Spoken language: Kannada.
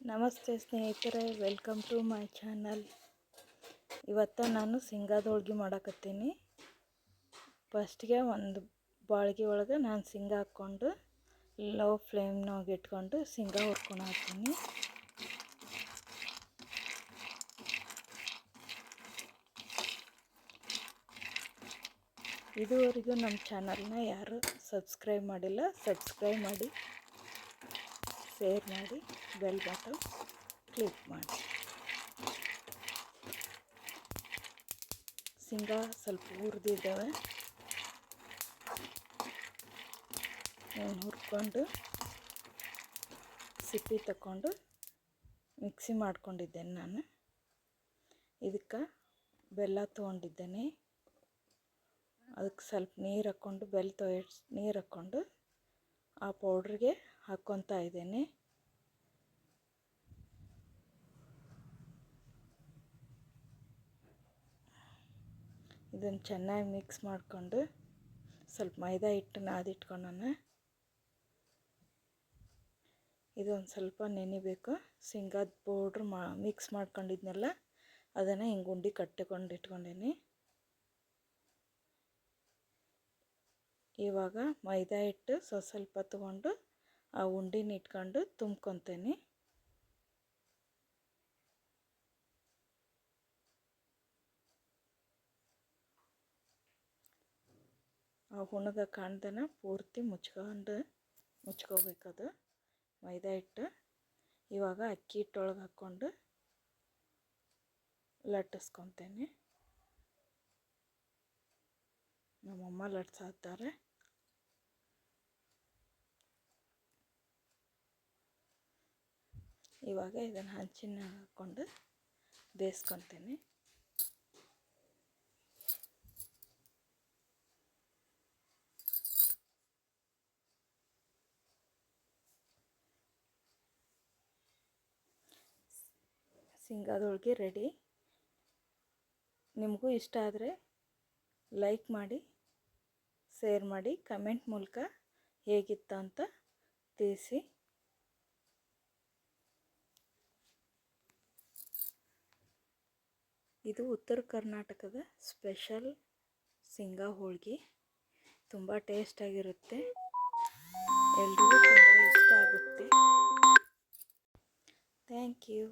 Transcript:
ನಮಸ್ತೆ ಸ್ನೇಹಿತರೆ ವೆಲ್ಕಮ್ ಟು ಮೈ ಚಾನಲ್ ಇವತ್ತು ನಾನು ಶೇಂಗಾದ ಹೋಳ್ಗೆ ಮಾಡಕತ್ತೀನಿ ಫಸ್ಟ್ಗೆ ಒಂದು ಬಾಳ್ಗೆ ಒಳಗೆ ನಾನು ಶೇಂಗಾ ಹಾಕ್ಕೊಂಡು ಲೋ ಫ್ಲೇಮ್ನಾಗ ಇಟ್ಕೊಂಡು ಶೇಂಗಾ ಹುರ್ಕೊಂಡು ಹಾಕ್ತೀನಿ ಇದುವರೆಗೂ ನಮ್ಮ ಚಾನಲ್ನ ಯಾರು ಸಬ್ಸ್ಕ್ರೈಬ್ ಮಾಡಿಲ್ಲ, ಸಬ್ಸ್ಕ್ರೈಬ್ ಮಾಡಿ, ಶೇರ್ ಮಾಡಿ, ಬೆಲ್ ಬಟನ್ ಕ್ಲಿಕ್ ಮಾಡಿ. ಶೇಂಗಾ ಸ್ವಲ್ಪ ಹುರಿದಿದ್ದಾವೆ ನಾನು ಹುರ್ಕೊಂಡು ಸಿಪ್ಪಿ ತಗೊಂಡು ಮಿಕ್ಸಿ ಮಾಡ್ಕೊಂಡಿದ್ದೇನೆ ನಾನು. ಇದಕ್ಕೆ ಬೆಲ್ಲ ತೊಗೊಂಡಿದ್ದೇನೆ. ಅದಕ್ಕೆ ಸ್ವಲ್ಪ ನೀರು ಹಾಕ್ಕೊಂಡು, ಬೆಲ್ಲ ತೊಯ್ಸ್ ನೀರು ಹಾಕ್ಕೊಂಡು ಆ ಪೌಡ್ರಿಗೆ ಹಾಕ್ಕೊತಾ ಇದ್ದೇನೆ. ಇದನ್ನು ಚೆನ್ನಾಗಿ ಮಿಕ್ಸ್ ಮಾಡಿಕೊಂಡು ಸ್ವಲ್ಪ ಮೈದಾ ಹಿಟ್ಟು ನಾದಿಟ್ಕೊಂಡಾನ ಇದೊಂದು ಸ್ವಲ್ಪ ನೆನಿಬೇಕು ಶೇಂಗಾದ ಪೌಡ್ರ್ ಮಾ, ಮಿಕ್ಸ್ ಮಾಡ್ಕೊಂಡಿದ್ನೆಲ್ಲ, ಅದನ್ನು ಹಿಂಗೆ ಉಂಡೆ ಕಟ್ಟಿಕೊಂಡು ಇಟ್ಕೊಂಡೇನಿ. ಇವಾಗ ಮೈದಾ ಹಿಟ್ಟು ಸ್ವಲ್ಪ ಸ್ವಲ್ಪ ತೊಗೊಂಡು ಆ ಉಂಡಿನ ಇಟ್ಕೊಂಡು ತುಂಬ್ಕೊತೀನಿ. ಆ ಹುಣಗ ಕಾಣ್ದನ ಪೂರ್ತಿ ಮುಚ್ಕೊಂಡು ಮುಚ್ಕೋಬೇಕದು ಮೈದಾ ಹಿಟ್ಟು. ಇವಾಗ ಅಕ್ಕಿ ಹಿಟ್ಟೊಳಗೆ ಹಾಕ್ಕೊಂಡು ಲಟ್ಟಿಸ್ಕೊತೇನೆ. ನಮ್ಮಮ್ಮ ಲಟ್ಸಾತಾರೆ ಇವಾಗ ಇದನ್ನು ಹಂಚಿನ ಹಾಕ್ಕೊಂಡು ಬೇಯಿಸ್ಕೊತೀನಿ. ಹೋಳಿಗೆ ರೆಡಿ ನಿಮಗೂ ಇಷ್ಟ ಆದರೆ ಲೈಕ್ ಮಾಡಿ ಶೇರ್ ಮಾಡಿ ಕಮೆಂಟ್ ಮೂಲಕ ಹೇಗಿತ್ತು ಅಂತ ತಿಳಿಸಿ. ಇದು ಉತ್ತರ ಕರ್ನಾಟಕದ ಸ್ಪೆಷಲ್ ಶೇಂಗಾ ಹೋಳ್ಗೆ. ತುಂಬ ಟೇಸ್ಟಾಗಿರುತ್ತೆ ಎಲ್ರಿಗೂ ತುಂಬ ಇಷ್ಟ ಆಗುತ್ತೆ. Thank you.